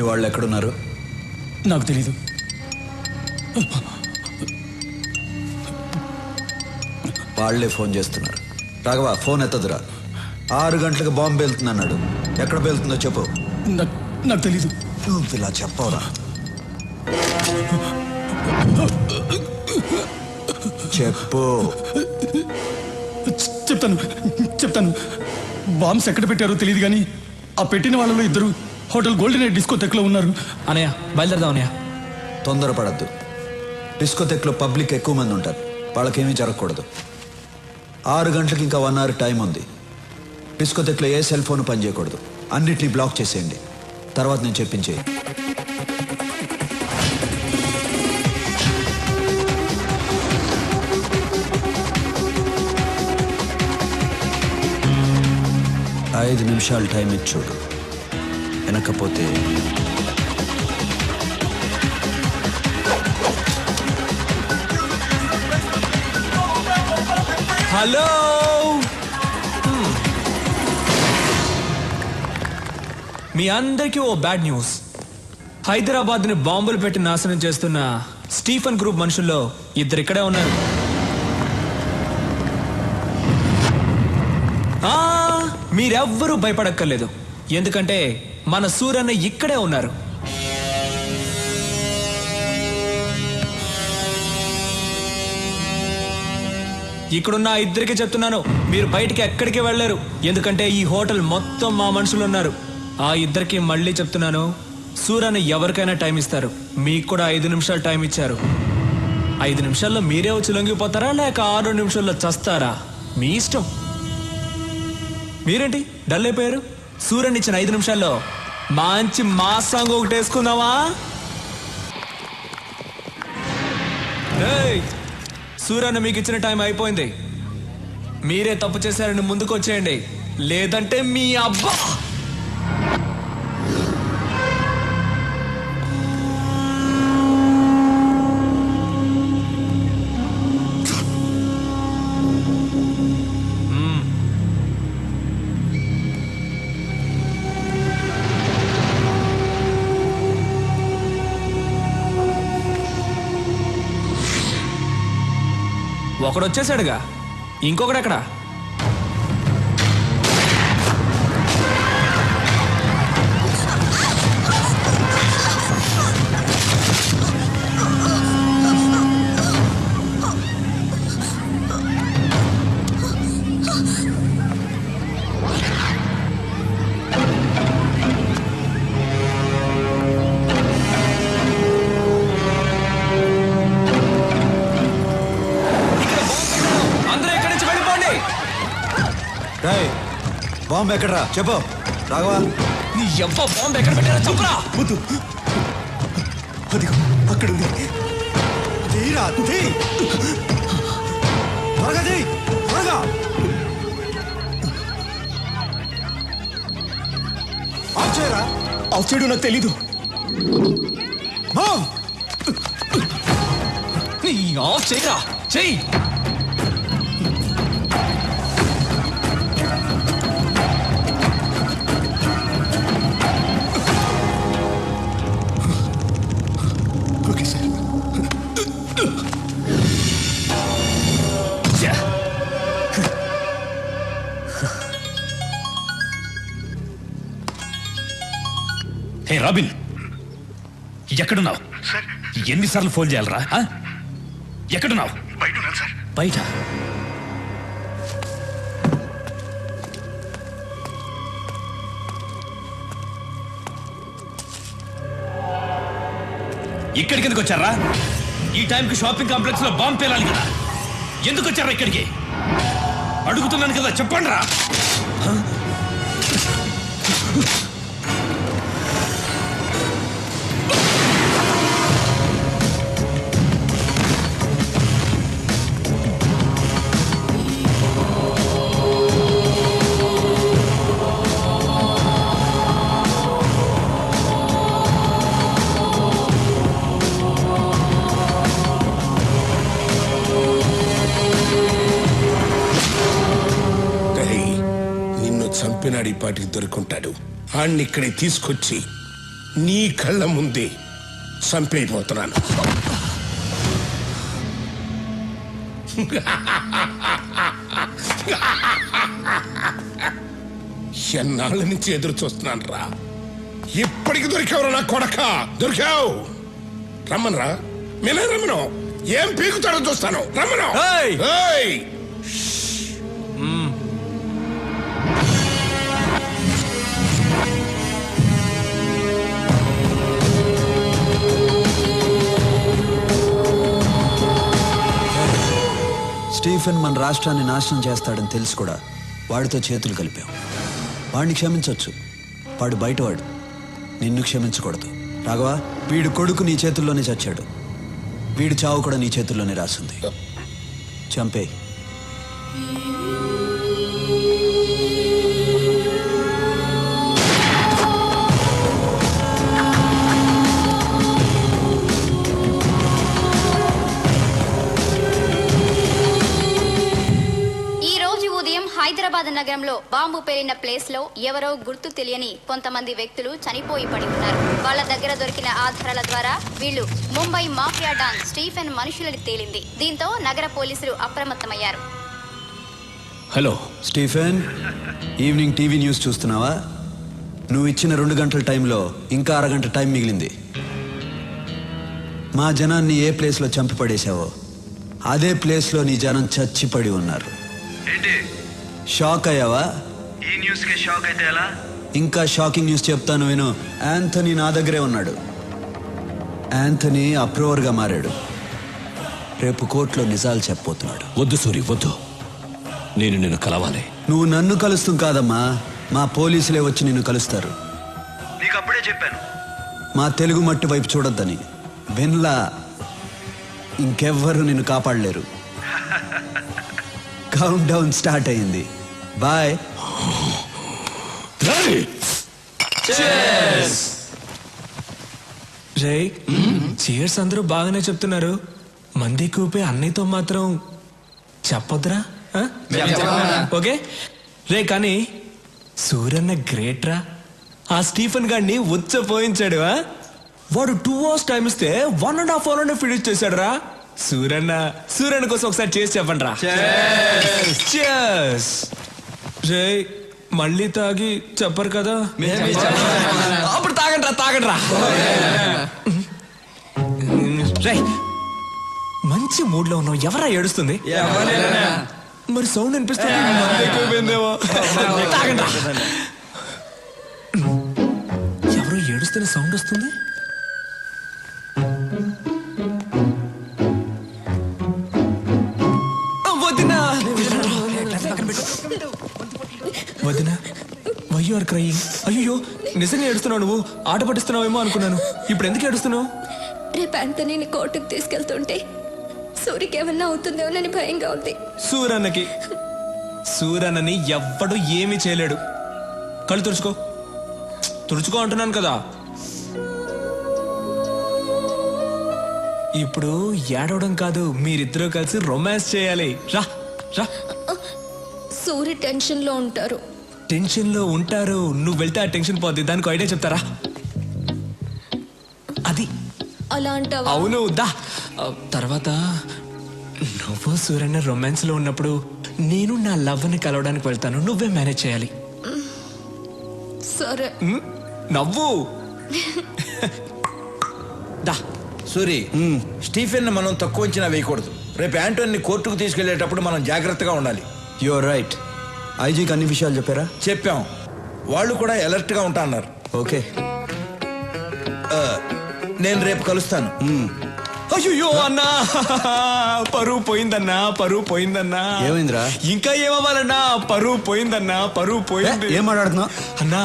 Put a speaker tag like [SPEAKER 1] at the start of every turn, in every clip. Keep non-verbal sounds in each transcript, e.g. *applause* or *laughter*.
[SPEAKER 1] వాళ్ళు ఎక్కడున్నారు?
[SPEAKER 2] నాకు తెలీదు.
[SPEAKER 1] వాళ్ళే ఫోన్ చేస్తున్నారు. రాఘవ ఫోన్ ఎత్తదురా. ఆరు గంటలకు బాంబు వెళ్తుంది అన్నాడు ఎక్కడ వెళ్తుందో చెప్పు.
[SPEAKER 2] నాకు తెలీదు.
[SPEAKER 1] నువ్వు ఇలా చెప్పవరా. చెప్పు.
[SPEAKER 2] చెప్తాను చెప్తాను. బాంబ్స్ ఎక్కడ పెట్టారో తెలియదు కానీ ఆ పెట్టిన వాళ్ళలో ఇద్దరు హోటల్ గోల్డెన్ డిస్కో తెక్లో ఉన్నారు.
[SPEAKER 3] అనయ్య బయలుదేరదాం అనయ్య.
[SPEAKER 1] తొందరపడద్దు. డిస్కోథెక్లో పబ్లిక్ ఎక్కువ మంది ఉంటారు. వాళ్ళకేమీ జరగకూడదు. ఆరు గంటలకు ఇంకా వన్ అవర్ టైం ఉంది. డిస్కోథెక్లో ఏ సెల్ ఫోన్ పనిచేయకూడదు. అన్నిటినీ బ్లాక్ చేసేయండి. తర్వాత నేను చెప్పించేయి. ఐదు నిమిషాలు టైం ఇచ్చి చూడు. వినకపోతే
[SPEAKER 3] హలో! మీ అందరికీ ఓ బ్యాడ్ న్యూస్. హైదరాబాద్ని బాంబులు పెట్టి నాశనం చేస్తున్న స్టీఫన్ గ్రూప్ మనుషుల్లో ఇద్దరు ఇక్కడే ఉన్నారు. ఆ, మీరెవ్వరూ భయపడక్కర్లేదు. ఎందుకంటే మన సూరన్న ఇక్కడే ఉన్నారు. ఇక్కడున్న ఇద్దరికి చెప్తున్నాను మీరు బయటికి ఎక్కడికి వెళ్ళలేరు ఎందుకంటే ఈ హోటల్ మొత్తం మా మనుషులు ఉన్నారు ఆ ఇద్దరికి మళ్ళీ చెప్తున్నాను సూర్యన్న ఎవరికైనా టైం ఇస్తారు. మీకు కూడా ఐదు నిమిషాలు టైం ఇచ్చారు. ఐదు నిమిషాల్లో మీరే వచ్చి లొంగిపోతారా లేక ఆరు నిమిషాల్లో చస్తారా? మీ ఇష్టం. మీరేంటి? డల్ అయిపోయారు? సూర్యన్ ఇచ్చిన ఐదు నిమిషాల్లో మంచి మా సాంగ్ ఒకటి వేసుకుందామా? ఏయ్! సూర్యన్న మీకు ఇచ్చిన టైం అయిపోయింది. మీరే తప్పు చేశారని ముందుకు వచ్చేయండి లేదంటే మీ అబ్బా! ఒకడొచ్చేసాడుగా
[SPEAKER 1] ఇంకొకడెక్కడా? బాంబు ఎక్కడరా? చెప్పు. రాఘవా.
[SPEAKER 3] నీ ఎవ్వ బాంబు ఎక్కడ పెట్టారో చెప్పురా?
[SPEAKER 2] వద్దు. అదిగో అక్కడ ఉంది
[SPEAKER 1] తీరా తీ త్వరగా తీ త్వరగా. ఆఫ్ చేయరా
[SPEAKER 2] ఆఫ్ చేయడం నాకు తెలీదు.
[SPEAKER 3] నీ ఆఫ్ చేయరా చెయ్యి.
[SPEAKER 4] ఎక్కడున్నావు? ఎన్నిసార్లు ఫోన్ చేయాలరా? ఎక్కడున్నావు? బయట. ఇక్కడికి ఎందుకు వచ్చారా? ఈ టైంకి షాపింగ్ కాంప్లెక్స్లో బాంబు పేలాలి కదా. ఎందుకు వచ్చారా ఇక్కడికి? అడుగుతున్నాను కదా చెప్పండి రా
[SPEAKER 5] చంపినాడు ఈ పాటికి దొరుకుంటాడు. ఆణ్ణి ఇక్కడికి తీసుకొచ్చి నీ కళ్ళ ముందే చంపైపోతున్నాను ఎన్నాళ్ళ నుంచి ఎదురు చూస్తున్నాను రా. ఇప్పటికి దొరికావు నా కొడక. దొరికావు. రమ్మనరా. మినే రమ్మను. ఏం పీకుతాడో చూస్తాను. రమ్మను.
[SPEAKER 1] స్టీఫెన్ మన రాష్ట్రాన్ని నాశనం చేస్తాడని తెలిసి కూడా వాడితో చేతులు కలిపాం. వాడిని క్షమించవచ్చు వాడు బయటవాడు. నిన్ను క్షమించకూడదు. రాఘవా వీడు కొడుకు నీ చేతుల్లోనే చచ్చాడు. వీడి చావు కూడా నీ చేతుల్లోనే రాసింది. చంపే
[SPEAKER 6] హైదరాబాద్ నగరంలో బాంబు పేలిన ప్లేస్లో ఎవరో గుర్తు తెలియని కొంతమంది వ్యక్తులు చనిపోయి పడి ఉన్నారు. వాళ్ళ దగ్గర దొరికిన ఆధారాల ద్వారా వీళ్ళు ముంబై మాఫియా డాన్ స్టీఫెన్ మనుషులని తేలింది. దీంతో నగర పోలీసులు అప్రమత్తమయ్యారు.
[SPEAKER 3] Hello
[SPEAKER 1] Stephen. Evening TV news చూస్తున్నావా? నువ్వు ఇచ్చిన రెండు గంటల టైంలో ఇంకా అరగంట టైం మిగిలింది. మా జనాన్ని ఏ ప్లేస్లో చంపి పడేశావో అదే ప్లేస్లో నీ జనం చచ్చిపడి ఉన్నారు. షాక్ అయ్యావా?
[SPEAKER 7] ఈ న్యూస్కి షాక్ అయితే ఎలా?
[SPEAKER 1] ఇంకా షాకింగ్ న్యూస్ చెప్తాను విను. యాంథనీ నా దగ్గరే ఉన్నాడు. యాంథనీ అప్రూవర్గా మారాడు. రేపు కోర్టులో నిజాలు చెప్పబోతున్నాడు.
[SPEAKER 4] వద్దు సూరి వద్దు. నేను నిన్ను కలవాలి.
[SPEAKER 1] నువ్వు నన్ను కలుస్తాం కాదమ్మా. మా పోలీసులే వచ్చి నిన్ను కలుస్తారు.
[SPEAKER 7] నీకు అప్పుడే చెప్పాను.
[SPEAKER 1] మా తెలుగు మట్టి వైపు చూడొద్దని. విన్లా ఇంకెవ్వరు నిన్ను కాపాడలేరు. కౌంట్ డౌన్ స్టార్ట్ అయింది. బాయ్
[SPEAKER 3] రే చీర్స్ అందరూ బాగానే చెప్తున్నారు. మంది కూపే అన్నయ్యతో మాత్రం చెప్పొద్దురా? ఓకే? రే కానీ సూర్యన్న గ్రేట్ రా ఆ స్టీఫెన్ గాడిని ఉచ్చపోయించాడు? వాడు టూ అవర్స్ టైం ఇస్తే one and half hour finish చేశాడు రా సూర్యన్న సూర్యన్న కోసం ఒకసారి చేసి చెప్పండి రా Cheers. రే మళ్ళీ తాగి చెప్పరు కదా? అప్పుడు తాగండి రా తాగండి రా రే మంచి మూడ్లో ఉన్నావు. ఎవరా ఏడుస్తుంది? మరి సౌండ్ అనిపిస్తుంది మందు ఎక్కువైపోయిందేమో. తాగండి రా. ఎవరో ఏడుస్తున్న సౌండ్ వస్తుంది? వై ఆర్ క్రయింగ్ అయ్యో నిజంగా ఏడుస్తున్నావు నువ్వు? ఆట పట్టిస్తున్నావేమో అనుకున్నాను. ఇప్పుడు ఎందుకు ఏడుస్తున్నావు?
[SPEAKER 8] రేపు అంతనీని కోర్టుకు తీసుకెళ్తుంటే సూరికి ఏమన్నా అవుతుందేమోనని భయంగా ఉంది.
[SPEAKER 3] సూరన్నకి. సూరన్నని ఎవ్వడు ఏమీ చేయలేడు. కళ్ళు తుడుచుకో. తుడుచుకో అంటున్నాను కదా. ఇప్పుడు ఏడవడం కాదు మీరిద్దరూ కలిసి రొమాన్స్ చేయాలి. రా రా.
[SPEAKER 8] సూరి టెన్షన్లో ఉంటారు.
[SPEAKER 3] టెన్షన్లో ఉంటారు నువ్వు వెళ్తే ఆ టెన్షన్ పోద్ది. దానికి ఐడియా చెప్తారా? అది.
[SPEAKER 8] అలా అంటావా?
[SPEAKER 3] అవును దా. తర్వాత నువ్వు సూర్యన్న రొమాన్స్లో ఉన్నప్పుడు నేను నా లవ్ని కలవడానికి వెళ్తాను. నువ్వే మేనేజ్ చేయాలి.
[SPEAKER 8] సరే.
[SPEAKER 3] ఉమ్, నవ్వు. దా.
[SPEAKER 9] సూరి స్టీఫెన్ మనం తక్కువ అంచనా వేయకూడదు. రేపు యాంటోని కోర్టుకు తీసుకెళ్ళేటప్పుడు మనం జాగ్రత్తగా ఉండాలి.
[SPEAKER 1] యువర్ రైట్ ఐజీకి అన్ని విషయాలు చెప్పారా?
[SPEAKER 9] చెప్పాం. వాళ్ళు కూడా అలర్ట్గా ఉంటా అన్నారు
[SPEAKER 1] ఓకే
[SPEAKER 9] నేను రేపు కలుస్తాను.
[SPEAKER 3] అయ్యో అన్నా పరువు పోయిందన్నా పరువు పోయిందన్నా.
[SPEAKER 1] ఏమైందిరా?
[SPEAKER 3] ఇంకా ఏమవ్వాలన్నా పరువు పోయిందన్నా పరువు పోయింది.
[SPEAKER 1] ఏం మాట్లాడుతున్నావు?
[SPEAKER 3] అన్నా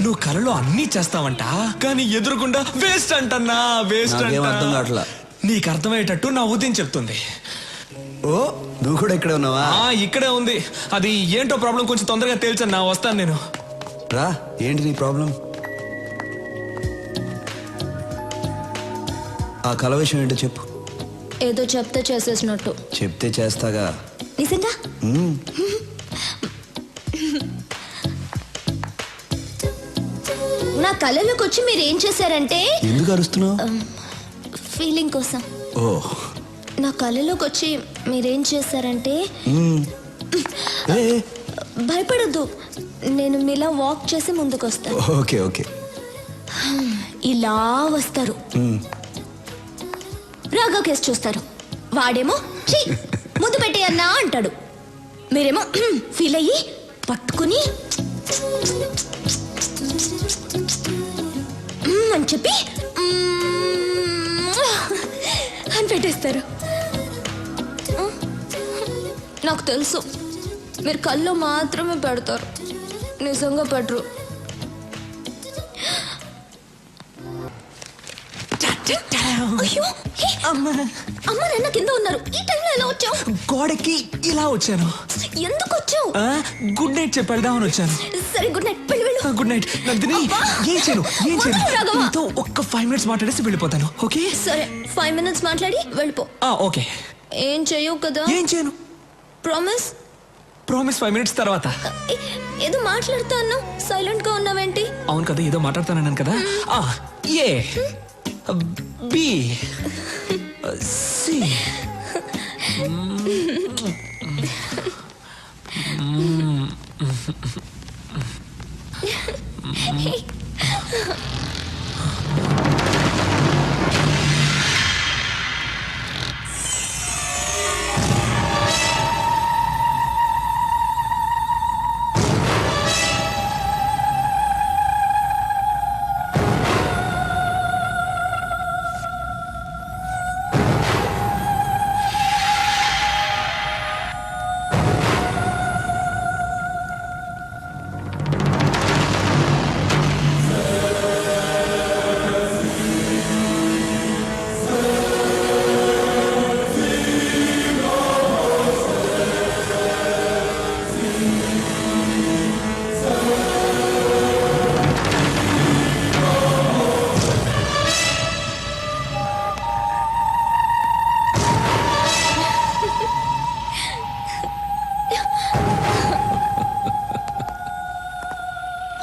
[SPEAKER 3] నువ్వు కలలో అన్నీ చేస్తావంట కానీ ఎదురుకుండా వేస్ట్ అంటన్నా వేస్ట్
[SPEAKER 1] కావట్లా.
[SPEAKER 3] నీకు అర్థమయ్యేటట్టు నా ఉదయం చెప్తుంది.
[SPEAKER 1] ఓ నువ్వు కూడా ఇక్కడే ఉన్నావా?
[SPEAKER 3] ఆ ఇక్కడే ఉంది. అది ఏంటో ప్రాబ్లం కొంచెం తొందరగా తేల్చన్నా వస్తాను నేను.
[SPEAKER 1] రా ఏంటి నీ ప్రాబ్లం ఆ కల విషయం ఏంటో చెప్పు.
[SPEAKER 8] ఏదో చెప్తే చేసేసినట్టు.
[SPEAKER 1] చెప్తే చేస్తాగా.
[SPEAKER 8] నిజంగా? నా కళలోకి వచ్చి మీరు ఏం చేశారంటే
[SPEAKER 1] ఎందుకు అరుస్తున్నావు?
[SPEAKER 8] ఫీలింగ్ కోసం.
[SPEAKER 1] ఓ.
[SPEAKER 8] నా కళలోకి వచ్చి మీరేం చేశారంటే భయపడద్దు. నేను మీలా వాక్ చేసి ముందుకు వస్తాను
[SPEAKER 1] ఓకే ఓకే.
[SPEAKER 8] ఇలా వస్తారు. రాఘవ్ కేసు చూస్తారు. వాడేమో "ఛీ, ముందు పెట్టేయన్నా అంటాడు. మీరేమో ఫీల్ అయ్యి పట్టుకుని అని చెప్పి అని పెట్టేస్తారు. నాకు తెలుసు. మీరు కళ్ళు మాత్రమే పెడతారు. నిజంగా పెట్టరు అమ్మ. నాన్న కింద ఉన్నారు. ఈ టైంలో ఎలా వచ్చావు?
[SPEAKER 3] గోడకి ఇలా వచ్చాను.
[SPEAKER 8] ఎందుకు వచ్చావు?
[SPEAKER 3] గుడ్ నైట్ చెప్పి వెళ్దామని వచ్చాను.
[SPEAKER 8] సరే గుడ్ నైట్. వెళ్ళి వెళ్ళు.
[SPEAKER 3] Good night. నందిని! ఏం చేయను ఏం చేయను. నీతో ఒక్క ఫైవ్ మినిట్స్ మాట్లాడేసి వెళ్ళిపోతాను ఓకే?
[SPEAKER 8] సరే ఫైవ్ మినిట్స్ మాట్లాడి వెళ్ళిపో.
[SPEAKER 3] ఓకే.
[SPEAKER 8] ఏం చెయ్యవు కదా?
[SPEAKER 3] ఏం చేయను?
[SPEAKER 8] ప్రామిస్
[SPEAKER 3] ప్రామిస్ ఫైవ్ మినిట్స్ తర్వాత.
[SPEAKER 8] ఏదో మాట్లాడుతా అన్నావు? సైలెంట్గా ఉన్నావేంటి?
[SPEAKER 3] అవును కదా ఏదో మాట్లాడతానన్నాను కదా. ఆ ఏ. బి. *laughs*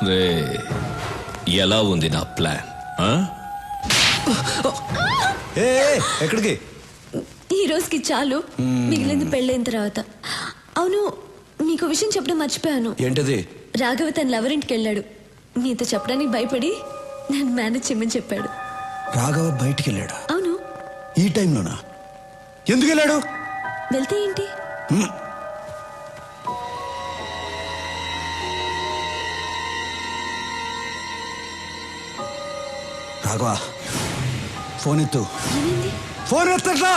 [SPEAKER 4] రే ఎలా ఉంది నా ప్లాన్? ఆ?
[SPEAKER 1] ఏ ఏ, ఎక్కడికి?
[SPEAKER 8] ఈ రోజుకి చాలు. మిగిలింది పెళ్ళైన తర్వాత. అవును నీకు విషయం చెప్పడం మర్చిపోయాను.
[SPEAKER 1] ఏంటది?
[SPEAKER 8] రాఘవ తన లవర్ ఇంటికి వెళ్ళాడు నీతో చెప్పడానికి భయపడి నన్ను మేనేజ్ చేయమని చెప్పాడు.
[SPEAKER 1] రాఘవ బయటికి వెళ్ళాడా
[SPEAKER 8] అవును.
[SPEAKER 1] ఈ టైంలోనా? ఎందుకు వెళ్ళాడు
[SPEAKER 8] వెళ్తే ఏంటి?
[SPEAKER 1] రాఘవ ఫోన్ ఎత్తు. ఫోన్ ఎత్తట్లా?